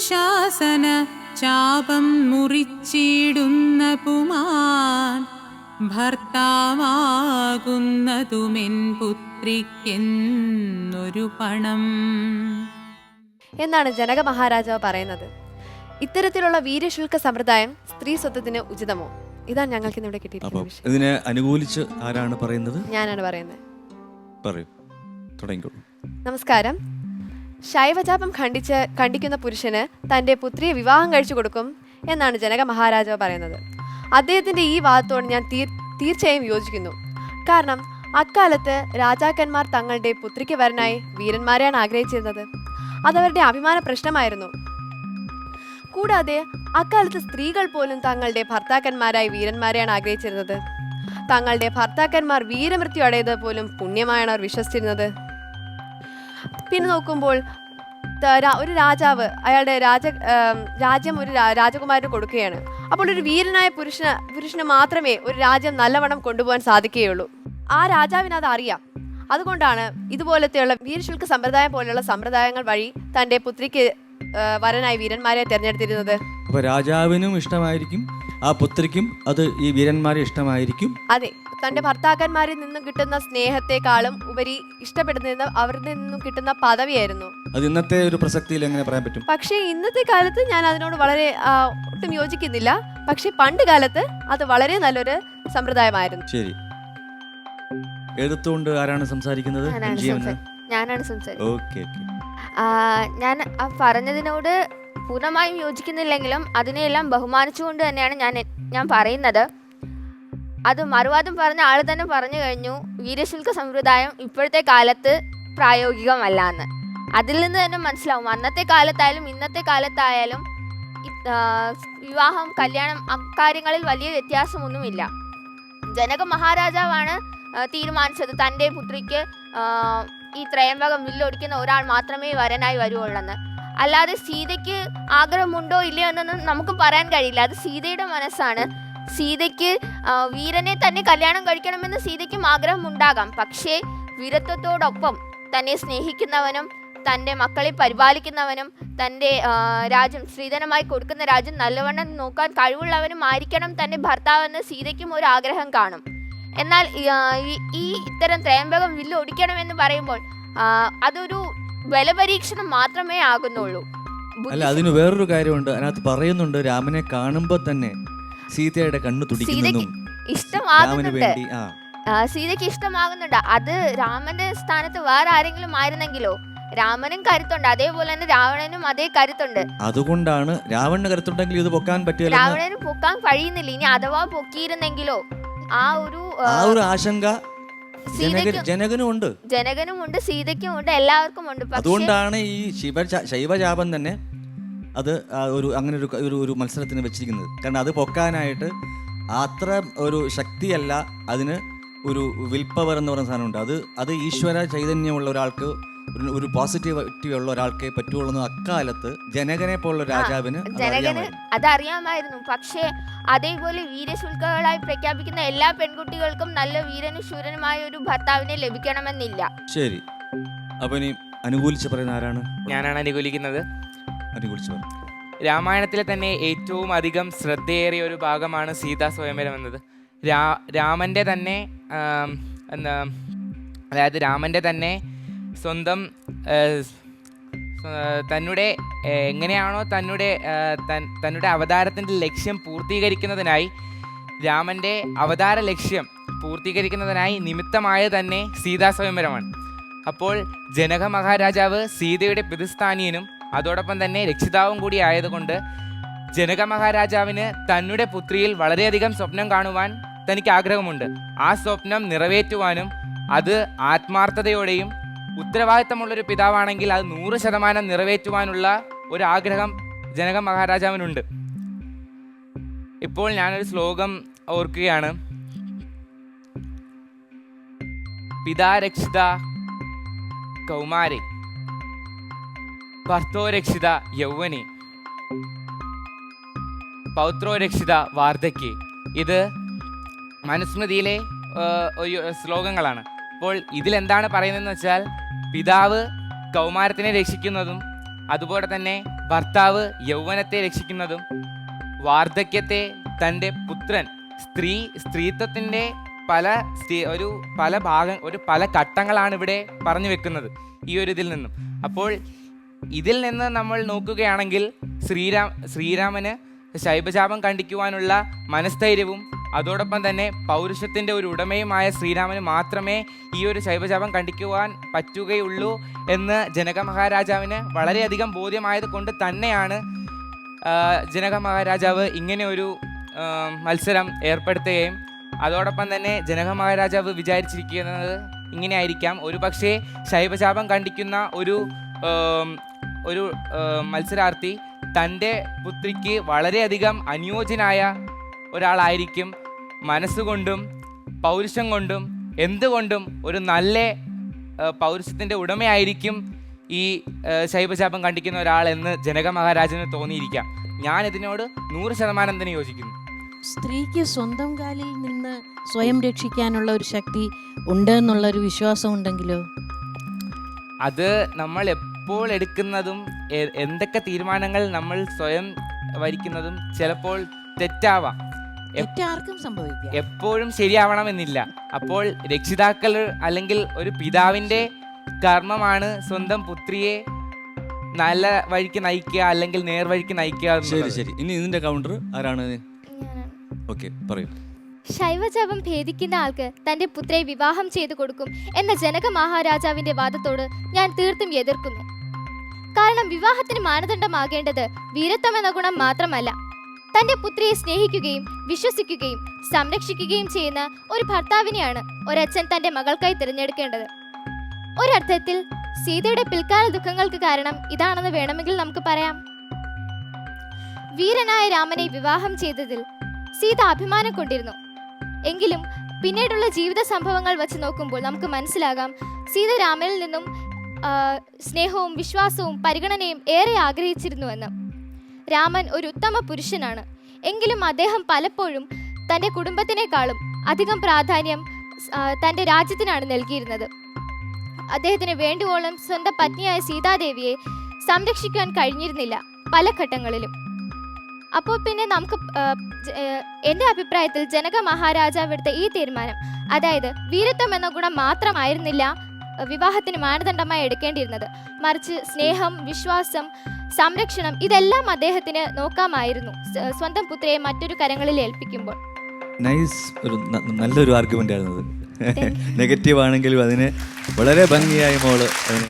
ദുശാസന ചാപം മുറിച്ചിടുന്ന പുമാൻ ഭർത്താവാകുന്നതുമെൻ പുത്രിക്കെന്നൊരു പണം. എന്നാണ് ജനക മഹാരാജാവ് പറയുന്നത്. ഇത്തരത്തിലുള്ള വീര്യശുൽക്ക സമ്പ്രദായം സ്ത്രീ സ്വത്വത്തിന് ഉചിതമോ? ഇതാണ് ഞങ്ങൾക്ക് ഇന്നിവിടെ കിട്ടിയിട്ടുള്ളത് വിഷയം. ഇതിനെ അനുകൂലിച്ച് ആരാണ് പറയുന്നത്? ഞാനാണ് പറയുന്നത്. പറയൂ. തുടങ്ങിക്കോളൂ. നമസ്കാരം. ശൈവചാപം ഖണ്ഡിച്ച് ഖണ്ഡിക്കുന്ന പുരുഷന് തന്റെ പുത്രിയെ വിവാഹം കഴിച്ചു കൊടുക്കും എന്നാണ് ജനക മഹാരാജാവ് പറയുന്നത്. അദ്ദേഹത്തിന്റെ ഈ വാദത്തോട് ഞാൻ തീർ- തീർച്ചയായും യോജിക്കുന്നു. കാരണം അക്കാലത്ത് രാജാക്കന്മാർ തങ്ങളുടെ പുത്രിക്ക് വരനായി വീരന്മാരെയാണ് ആഗ്രഹിച്ചിരുന്നത്. അതവരുടെ അഭിമാന പ്രശ്നമായിരുന്നു. കൂടാതെ അക്കാലത്ത് സ്ത്രീകൾ പോലും തങ്ങളുടെ ഭർത്താക്കന്മാരായി വീരന്മാരെയാണ് ആഗ്രഹിച്ചിരുന്നത്. തങ്ങളുടെ ഭർത്താക്കന്മാർ വീരമൃത്യു അടയത് പോലും പുണ്യമായാണ് അവർ വിശ്വസിച്ചിരുന്നത്. പിന്നെ നോക്കുമ്പോൾ ഒരു രാജാവ് അയാളുടെ രാജ രാജ്യം ഒരു രാജകുമാരന് കൊടുക്കുകയാണ്. അപ്പോൾ ഒരു വീരനായ പുരുഷന് പുരുഷന് മാത്രമേ ഒരു രാജ്യം നല്ലവണ്ണം കൊണ്ടുപോകാൻ സാധിക്കുകയുള്ളൂ. ആ രാജാവിന് അത് അറിയാം. അതുകൊണ്ടാണ് ഇതുപോലത്തെയുള്ള വീരശുൽക്ക സമ്പ്രദായം പോലെയുള്ള സമ്പ്രദായങ്ങൾ വഴി തന്റെ പുത്രിക്ക് വരനായി വീരന്മാരെ തിരഞ്ഞെടുത്തിരുന്നത്. അപ്പൊ രാജാവിനും ഇഷ്ടമായിരിക്കും ആ പുത്രിക്കും അത് ഈ വീരന്മാരെ ഇഷ്ടമായിരിക്കും. അതെ തന്റെ ഭർത്താക്കന്മാരിൽ നിന്നും കിട്ടുന്ന സ്നേഹത്തെക്കാളും ഉപരി ഇഷ്ടപ്പെടുന്നത് അവരിൽ നിന്നും കിട്ടുന്ന പദവിയായിരുന്നു. അത് ഇന്നത്തെ ഒരു പ്രസക്തിയിൽ എങ്ങനെ പറയാൻ പറ്റും? പക്ഷേ ഇന്നത്തെ കാലത്ത് ഞാൻ അതിനോട് വളരെ ആ, ഒട്ടും യോജിക്കുന്നില്ല. പക്ഷേ പണ്ട് കാലത്ത് അത് വളരെ നല്ലൊരു സമ്പ്രദായമായിരുന്നു. ശരി. എഴുത്തുകൊണ്ട് ആരാണ് സംസാരിക്കുന്നത്? ഞാനാണ് എം ജി എം എന്ന്? സംസാ- ഞാനാണ് സംസാരിക്കുന്നത് ഓക്കെ ഓക്കെ. ആ, ഞാൻ ആ പറഞ്ഞതിനോട് പൂർണമായും യോജിക്കുന്നില്ലെങ്കിലും അതിനെയെല്ലാം ബഹുമാനിച്ചുകൊണ്ട് തന്നെയാണ് ഞാൻ ഞാൻ പറയുന്നത്. അത് മറുവാദം പറഞ്ഞ ആൾ തന്നെ പറഞ്ഞു കഴിഞ്ഞു വീരശുൽക്ക സമ്പ്രദായം ഇപ്പോഴത്തെ കാലത്ത് പ്രായോഗികമല്ല എന്ന് അതിൽ നിന്ന് തന്നെ മനസ്സിലാവും. അന്നത്തെ കാലത്തായാലും ഇന്നത്തെ കാലത്തായാലും വിവാഹം കല്യാണം അക്കാര്യങ്ങളിൽ വലിയ വ്യത്യാസമൊന്നുമില്ല. ജനക മഹാരാജാവാണ് തീരുമാനിച്ചത്. തന്റെ പുത്രിക്ക് ഈ ത്രയംബകം വില്ലൊടിക്കുന്ന ഒരാൾ മാത്രമേ വരനായി വരുവുള്ളെന്ന്. അല്ലാതെ സീതയ്ക്ക് ആഗ്രഹമുണ്ടോ ഇല്ലയോ എന്നൊന്നും നമുക്ക് പറയാൻ കഴിയില്ല. അത് സീതയുടെ മനസ്സാണ്. സീതയ്ക്ക് വീരനെ തന്നെ കല്യാണം കഴിക്കണമെന്ന് സീതയ്ക്കും ആഗ്രഹമുണ്ടാകാം. പക്ഷേ വീരത്വത്തോടൊപ്പം തന്നെ സ്നേഹിക്കുന്നവനും തന്റെ മക്കളെ പരിപാലിക്കുന്നവനും തന്റെ രാജ്യം സ്ത്രീധനമായി കൊടുക്കുന്ന രാജ്യം നല്ലവണ്ണം നോക്കാൻ കഴിവുള്ളവനും ആയിരിക്കണം തന്റെ ഭർത്താവെന്ന് സീതയ്ക്കും ഒരു ആഗ്രഹം കാണും. എന്നാൽ ഈ ഇത്തരം ത്രയംബകം വില്ല് ഒടിക്കണമെന്ന് പറയുമ്പോൾ അതൊരു ബലപരീക്ഷണം മാത്രമേ ആകുന്നുള്ളൂ. അല്ല അതിന് വേറൊരു കാര്യമുണ്ട്. അതിനകത്ത് പറയുന്നുണ്ട് രാമനെ കാണുമ്പോ തന്നെ സീതയുടെ കണ്ണു തുടിക്കുന്നെന്നും രാമന് ഇഷ്ടമാകുന്നുണ്ട്. വേണ്ടി ആ. ആ, സീതയ്ക്ക് ഇഷ്ടമാകുന്നുണ്ട്. അത് രാമന്റെ സ്ഥാനത്ത് വേറെ ആരെങ്കിലും ആയിരുന്നെങ്കിലോ രാമനും കരുത്തുണ്ട്. അതേപോലെ തന്നെ രാവണനും അതേ കരുത്തുണ്ട്. അതുകൊണ്ടാണ് രാവണന് കരുത്തുണ്ടെങ്കിൽ ഇത് പൊക്കാൻ പറ്റില്ല രാവണന് പൊക്കാൻ കഴിയുന്നില്ല. ഇനി അഥവാ പൊക്കിയിരുന്നെങ്കിലോ ആ ഒരു ആ, ആ ഒരു ആശങ്ക സീതയ്ക്കും ജനകനും ഉണ്ട് ജനകനും ഉണ്ട് സീതയ്ക്കും ഉണ്ട് എല്ലാവർക്കും ഉണ്ട് പക്ഷേ അതുകൊണ്ടാണ് ഈ ശിവ ശൈവജാപം തന്നെ അത് ആ ഒരു അങ്ങനെ ഒരു ഒരു ഒരു മത്സരത്തിന് വെച്ചിരിക്കുന്നത്. കാരണം അത് പൊക്കാനായിട്ട് അത്ര ഒരു ശക്തിയല്ല അതിന് ഒരു വിൽ പവർ എന്ന് പറയുന്ന സാധനമുണ്ട്. അത് അത് ഈശ്വര ചൈതന്യമുള്ള ഒരാൾക്ക് ഒരു- പോസിറ്റീവ് പോസിറ്റിവിറ്റി ഉള്ള ഒരാൾക്കേ പറ്റുള്ളൂ എന്ന് അക്കാലത്ത് ജനകനെ പോലുള്ള രാജാവിന് അത് ജനകന് അതറിയാമായിരുന്നു. പക്ഷേ അതേപോലെ വീരശുൽക്കകളായി പ്രഖ്യാപിക്കുന്ന എല്ലാ പെൺകുട്ടികൾക്കും നല്ല വീരനും ശൂരനുമായ ഒരു ഭർത്താവിനെ ലഭിക്കണമെന്നില്ല. ശരി. അപ്പൊ ഇനി അനുകൂലിച്ച് പറയുന്ന ആരാണ്? ഞാനാണ് അനുകൂലിക്കുന്നത്. അനുകൂലിച്ച് പറ. രാമായണത്തിലെ തന്നെ ഏറ്റവും അധികം ശ്രദ്ധയേറിയ ഒരു ഭാഗമാണ് സീതാ സ്വയംവരം എന്നത് രാ രാമന്റെ തന്നെ എന്താ അതായത് രാമന്റെ തന്നെ സ്വന്തം തന്നെ എങ്ങനെയാണോ തന്നെ തന്നെ അവതാരത്തിന്റെ ലക്ഷ്യം പൂർത്തീകരിക്കുന്നതിനായി രാമന്റെ അവതാര ലക്ഷ്യം പൂർത്തീകരിക്കുന്നതിനായി നിമിത്തമായ തന്നെ സീതാ സ്വയംവരമാണ്. അപ്പോൾ ജനക മഹാരാജാവ് സീതയുടെ പിതൃസ്ഥാനീയനും അതോടൊപ്പം തന്നെ രക്ഷിതാവും കൂടി ആയതുകൊണ്ട് ജനക മഹാരാജാവിന് തന്നെ പുത്രിയിൽ വളരെയധികം സ്വപ്നം കാണുവാൻ തനിക്ക് ആഗ്രഹമുണ്ട്. ആ സ്വപ്നം നിറവേറ്റുവാനും അത് ആത്മാർത്ഥതയോടെയും ഉത്തരവാദിത്തമുള്ളൊരു പിതാവാണെങ്കിൽ അത് നൂറ് ശതമാനം നിറവേറ്റുവാനുള്ള ഒരു ആഗ്രഹം ജനക മഹാരാജാവിനുണ്ട്. ഇപ്പോൾ ഞാനൊരു ശ്ലോകം ഓർക്കുകയാണ്. പിതാ രക്ഷിത ഭർത്തോരക്ഷിത ഭർത്തോ രക്ഷിത വാർദ്ധക്യ. പൗത്രോ രക്ഷിത വാർദ്ധക്യെ ഇത് മനുസ്മൃതിയിലെ ഒരു ശ്ലോകങ്ങളാണ്. അപ്പോൾ ഇതിലെന്താണ് പറയുന്നതെന്ന് വെച്ചാൽ പിതാവ് കൗമാരത്തിനെ രക്ഷിക്കുന്നതും അതുപോലെ തന്നെ ഭർത്താവ് യൗവനത്തെ രക്ഷിക്കുന്നതും വാർദ്ധക്യത്തെ തന്റെ പുത്രൻ സ്ത്രീ സ്ത്രീത്വത്തിന്റെ പല സ്ത്രീ ഒരു പല ഭാഗം ഒരു പല ഘട്ടങ്ങളാണ് ഇവിടെ പറഞ്ഞു വെക്കുന്നത് ഈ ഒരു ഇതിൽ നിന്നും. അപ്പോൾ ഇതിൽ നിന്ന് നമ്മൾ നോക്കുകയാണെങ്കിൽ ശ്രീരാം ശ്രീരാമന് ശൈബജാപം കണ്ടിക്കുവാനുള്ള മനസ്ഥൈര്യവും അതോടൊപ്പം തന്നെ പൗരുഷത്തിന്റെ ഒരു ഉടമയുമായ ശ്രീരാമന് മാത്രമേ ഈ ഒരു ശൈവജാപം കണ്ടിക്കുവാൻ പറ്റുകയുള്ളൂ എന്ന് ജനക മഹാരാജാവിന് വളരെയധികം ബോധ്യമായത് കൊണ്ട് തന്നെയാണ് ജനക മഹാരാജാവ് ഇങ്ങനെ ഒരു മത്സരം ഏർപ്പെടുത്തുകയും അതോടൊപ്പം തന്നെ ജനക മഹാരാജാവ് വിചാരിച്ചിരിക്കുന്നത് ഇങ്ങനെ ആയിരിക്കാം ഒരു പക്ഷേ ശൈവശാപം കണ്ടിക്കുന്ന ഒരു ഒരു മത്സരാർത്ഥി തന്റെ പുത്രിക്ക് വളരെയധികം അനുയോജ്യനായ ഒരാളായിരിക്കും മനസ്സുകൊണ്ടും പൗരുഷം കൊണ്ടും എന്തുകൊണ്ടും ഒരു നല്ല പൗരുഷത്തിന്റെ ഉടമയായിരിക്കും ഈ ശൈവശാപം കണ്ടിക്കുന്ന ഒരാൾ എന്ന് ജനക മഹാരാജന് തോന്നിയിരിക്കാം. ഞാൻ ഇതിനോട് നൂറ് ശതമാനം തന്നെ യോജിക്കുന്നു. സ്ത്രീക്ക് സ്വന്തം കാലിൽ നിന്ന് സ്വയം രക്ഷിക്കാനുള്ള ഒരു ശക്തി ഉണ്ട് എന്നുള്ളൊരു വിശ്വാസം ഉണ്ടെങ്കിലോ അത് നമ്മൾ എപ്പോൾ എടുക്കുന്നതും എന്തൊക്കെ തീരുമാനങ്ങൾ നമ്മൾ സ്വയം വരിക്കുന്നതും ചിലപ്പോൾ തെറ്റാവാം. തെറ്റാർക്കും സംഭവിക്കാം. എപ്പോഴും ശരിയാവണമെന്നില്ല. അപ്പോൾ രക്ഷിതാക്കൾ അല്ലെങ്കിൽ ഒരു പിതാവിന്റെ കർമ്മമാണ് സ്വന്തം പുത്രിയെ നല്ല വഴിക്ക് നയിക്കുക അല്ലെങ്കിൽ നേർവഴിക്ക് നയിക്കുക ശരി എന്നുള്ളത്. ശരി. ഇനി ഇതിന്റെ കൗണ്ടർ ആരാണ്? ഓക്കെ പറയൂ. ശൈവജപം ഭേദിക്കുന്ന ആൾക്ക് തന്റെ പുത്രയെ വിവാഹം ചെയ്തു കൊടുക്കും എന്ന ജനക മഹാരാജാവിന്റെ വാദത്തോട് ഞാൻ തീർത്തും എതിർക്കുന്നു. കാരണം വിവാഹത്തിന് മാനദണ്ഡമാകേണ്ടത് വീരത്വം എന്ന ഗുണം മാത്രമല്ല. തന്റെ പുത്രിയെ സ്നേഹിക്കുകയും വിശ്വസിക്കുകയും സംരക്ഷിക്കുകയും ചെയ്യുന്ന ഒരു ഭർത്താവിനെയാണ് ഒരച്ഛൻ തന്റെ മകൾക്കായി തിരഞ്ഞെടുക്കേണ്ടത്. ഒരർത്ഥത്തിൽ സീതയുടെ പിൽക്കാല ദുഃഖങ്ങൾക്ക് കാരണം ഇതാണെന്ന് വേണമെങ്കിൽ നമുക്ക് പറയാം. വീരനായ രാമനെ വിവാഹം ചെയ്തതിൽ സീത അഭിമാനം കൊണ്ടിരുന്നു. എങ്കിലും പിന്നീടുള്ള ജീവിത സംഭവങ്ങൾ വച്ച് നോക്കുമ്പോൾ നമുക്ക് മനസ്സിലാകാം സീത രാമനിൽ നിന്നും സ്നേഹവും വിശ്വാസവും പരിഗണനയും ഏറെ ആഗ്രഹിച്ചിരുന്നുവെന്ന്. രാമൻ ഒരു ഉത്തമ പുരുഷനാണ്. എങ്കിലും അദ്ദേഹം പലപ്പോഴും തന്റെ കുടുംബത്തിനേക്കാളും അധികം പ്രാധാന്യം തന്റെ രാജ്യത്തിനാണ് നൽകിയിരുന്നത്. അദ്ദേഹത്തിന് വേണ്ടുവോളം സ്വന്തം പത്നിയായ സീതാദേവിയെ സംരക്ഷിക്കാൻ കഴിഞ്ഞിരുന്നില്ല പല ഘട്ടങ്ങളിലും. അപ്പോൾ പിന്നെ നമുക്ക് എന്റെ അഭിപ്രായത്തിൽ ജനക മഹാരാജാവ് എടുത്ത ഈ തീരുമാനം അതായത് വീരത്വം എന്ന ഗുണം മാത്രമായിരുന്നില്ല വിവാഹത്തിന് മാനദണ്ഡമായി എടുക്കേണ്ടിയിരുന്നത്. മറിച്ച് സ്നേഹം വിശ്വാസം സംരക്ഷണം ഇതെല്ലാം അദ്ദേഹത്തിന് നോക്കാമായിരുന്നു. സ്വന്തം പുത്രയെ മറ്റൊരു കരങ്ങളിൽ ഏൽപ്പിക്കുമ്പോൾ. നൈസ് ഒരു നല്ലൊരു ആർഗ്യുമെന്റ് ആയിരുന്നു നെഗറ്റീവ് ആണെങ്കിലും അതിന് വളരെ ഭംഗിയായി മോൾ അതിനെ